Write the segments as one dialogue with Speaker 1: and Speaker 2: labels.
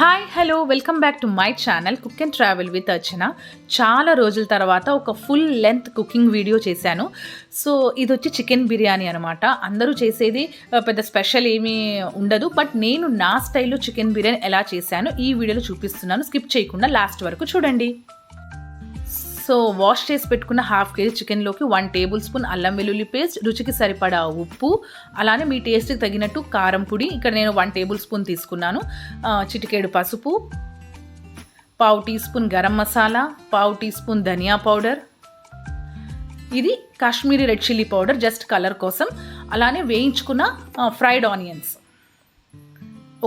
Speaker 1: Hi hello welcome back to my channel cook and travel with Archana చాలా రోజుల తర్వాత ఒక ఫుల్ లెంత్ కుకింగ్ వీడియో చేశాను. So ఇది వచ్చి చికెన్ బిర్యానీ అనమాట అందరూ చేసేది పెద్ద స్పెషల్ ఏమీ ఉండదు. బట్ నేను నా స్టైల్లో చికెన్ బిర్యానీ ఎలా చేశాను ఈ వీడియోలో చూపిస్తున్నాను. స్కిప్ చేయకుండా లాస్ట్ వరకు చూడండి. సో వాష్ చేసి పెట్టుకున్న హాఫ్ కేజీ చికెన్లోకి వన్ టేబుల్ స్పూన్ అల్లం వెల్లుల్లి పేస్ట్ రుచికి సరిపడా ఉప్పు అలానే మీ టేస్ట్కి తగినట్టు కారం పొడి. ఇక్కడ నేను వన్ టేబుల్ స్పూన్ తీసుకున్నాను. చిటికేడు పసుపు పావు టీ స్పూన్ గరం మసాలా పావు టీ స్పూన్ ధనియా పౌడర్. ఇది Kashmiri red chilli powder just colour కోసం. అలానే వేయించుకున్న ఫ్రైడ్ ఆనియన్స్.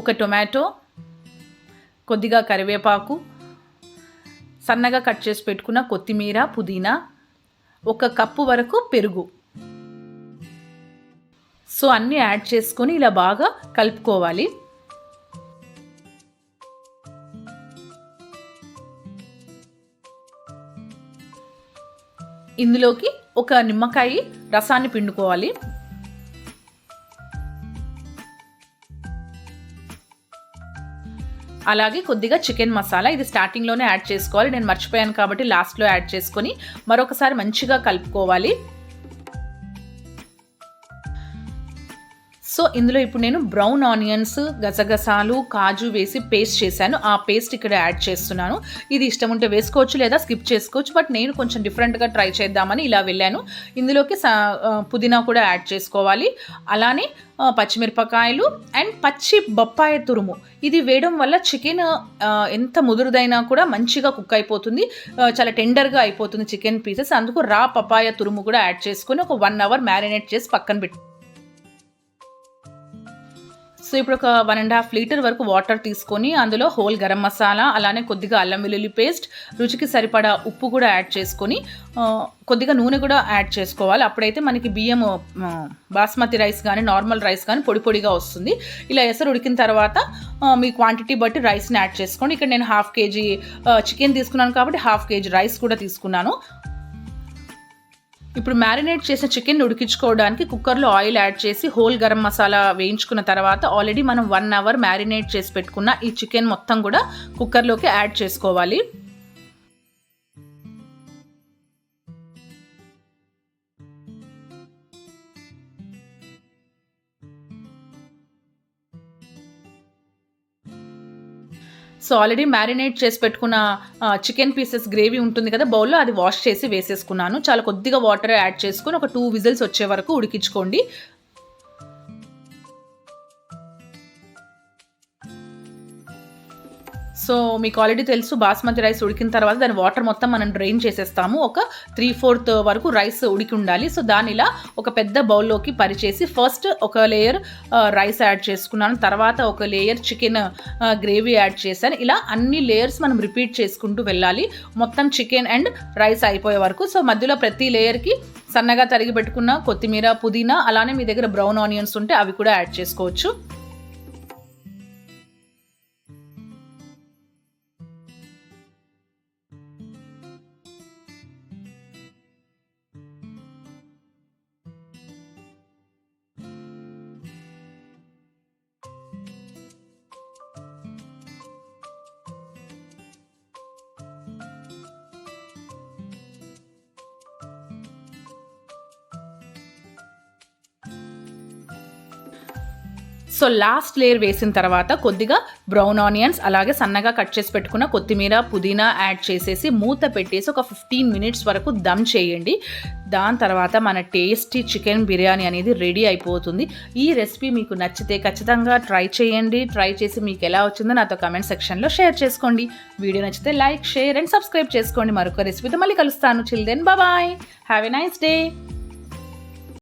Speaker 1: ఒక టొమాటో కొద్దిగా కరివేపాకు సన్నగా కట్ చేసి పెట్టుకున్న కొత్తిమీర పుదీనా ఒక కప్పు వరకు పెరుగు. సో అన్నీ యాడ్ చేసుకొని ఇలా బాగా కలుపుకోవాలి. ఇందులోకి ఒక నిమ్మకాయ రసాన్ని పిండుకోవాలి. అలాగే కొద్దిగా చికెన్ మసాలా. ఇది స్టార్టింగ్లోనే యాడ్ చేసుకోవాలి. నేను మర్చిపోయాను కాబట్టి లాస్ట్లో యాడ్ చేసుకొని మరొకసారి మంచిగా కలుపుకోవాలి. సో ఇందులో ఇప్పుడు నేను బ్రౌన్ ఆనియన్స్ గసగసాలు కాజు వేసి పేస్ట్ చేశాను. ఆ పేస్ట్ ఇక్కడ యాడ్ చేస్తున్నాను. ఇది ఇష్టం ఉంటే వేసుకోవచ్చు లేదా స్కిప్ చేసుకోవచ్చు బట్ నేను కొంచెం డిఫరెంట్గా ట్రై చేద్దామని ఇలా వెళ్ళాను. ఇందులోకి సా పుదీనా కూడా యాడ్ చేసుకోవాలి. అలానే పచ్చిమిరపకాయలు అండ్ పచ్చి బొప్పాయ తురుము. ఇది వేయడం వల్ల చికెన్ ఎంత ముదురుదైనా కూడా మంచిగా కుక్ అయిపోతుంది. చాలా టెండర్గా అయిపోతుంది చికెన్ పీసెస్. అందుకు రా పపాయ తురుము కూడా యాడ్ చేసుకొని ఒక వన్ అవర్ మ్యారినేట్ చేసి పక్కన పెట్టి సో ఇప్పుడు ఒక వన్ అండ్ హాఫ్ లీటర్ వరకు వాటర్ తీసుకొని అందులో హోల్ గరం మసాలా అలానే కొద్దిగా అల్లం వెల్లుల్లి పేస్ట్ రుచికి సరిపడా ఉప్పు కూడా యాడ్ చేసుకొని కొద్దిగా నూనె కూడా యాడ్ చేసుకోవాలి. అప్పుడైతే మనకి బియ్యం బాస్మతి రైస్ కానీ నార్మల్ రైస్ కానీ పొడి పొడిగా వస్తుంది. ఇలా ఎసరు ఉడికిన తర్వాత మీ క్వాంటిటీ బట్టి రైస్ని యాడ్ చేసుకోండి. ఇక్కడ నేను హాఫ్ కేజీ చికెన్ తీసుకున్నాను కాబట్టి హాఫ్ కేజీ రైస్ కూడా తీసుకున్నాను. ఇప్పుడు మ్యారినేట్ చేసిన చికెన్ ఉడికించుకోవడానికి కుక్కర్లో ఆయిల్ యాడ్ చేసి హోల్ గరం మసాలా వేయించుకున్న తర్వాత ఆల్రెడీ మనం వన్ అవర్ మ్యారినేట్ చేసి పెట్టుకున్న ఈ చికెన్ మొత్తం కూడా కుక్కర్లోకి యాడ్ చేసుకోవాలి. సో ఆల్రెడీ మ్యారినేట్ చేసి పెట్టుకున్న చికెన్ పీసెస్ గ్రేవీ ఉంటుంది కదా బౌల్లో అది వాష్ చేసి వేసేసుకున్నాను. చాలా కొద్దిగా వాటర్ యాడ్ చేసుకొని ఒక టూ విజిల్స్ వచ్చే వరకు ఉడికించుకోండి. సో మీకు ఆల్రెడీ తెలుసు బాస్మతి రైస్ ఉడికిన తర్వాత దాని వాటర్ మొత్తం మనం డ్రైన్ చేసేస్తాము. ఒక త్రీ ఫోర్త్ వరకు రైస్ ఉడికి ఉండాలి. సో దాని ఇలా ఒక పెద్ద బౌల్లోకి పరిచేసి ఫస్ట్ ఒక లేయర్ రైస్ యాడ్ చేసుకున్నాను. తర్వాత ఒక లేయర్ చికెన్ గ్రేవీ యాడ్ చేశాను. ఇలా అన్ని లేయర్స్ మనం రిపీట్ చేసుకుంటూ వెళ్ళాలి. మొత్తం చికెన్ అండ్ రైస్ అయిపోయే వరకు. సో మధ్యలో ప్రతి లేయర్కి సన్నగా తరిగి పెట్టుకున్న కొత్తిమీర పుదీనా అలానే మీ దగ్గర బ్రౌన్ ఆనియన్స్ ఉంటే అవి కూడా యాడ్ చేసుకోవచ్చు. సో లాస్ట్ లేయర్ వేసిన తర్వాత కొద్దిగా బ్రౌన్ ఆనియన్స్ అలాగే సన్నగా కట్ చేసి పెట్టుకున్న కొత్తిమీర పుదీనా యాడ్ చేసేసి మూత పెట్టేసి ఒక ఫిఫ్టీన్ మినిట్స్ వరకు దమ్ చేయండి. దాని తర్వాత మన టేస్టీ చికెన్ బిర్యానీ అనేది రెడీ అయిపోతుంది. ఈ రెసిపీ మీకు నచ్చితే ఖచ్చితంగా ట్రై చేయండి. ట్రై చేసి మీకు ఎలా వచ్చిందో నాతో కమెంట్ సెక్షన్లో షేర్ చేసుకోండి. వీడియో నచ్చితే లైక్ షేర్ అండ్ సబ్స్క్రైబ్ చేసుకోండి. మరొక రెసిపీతో మళ్ళీ కలుస్తాను. Children bye have a nice day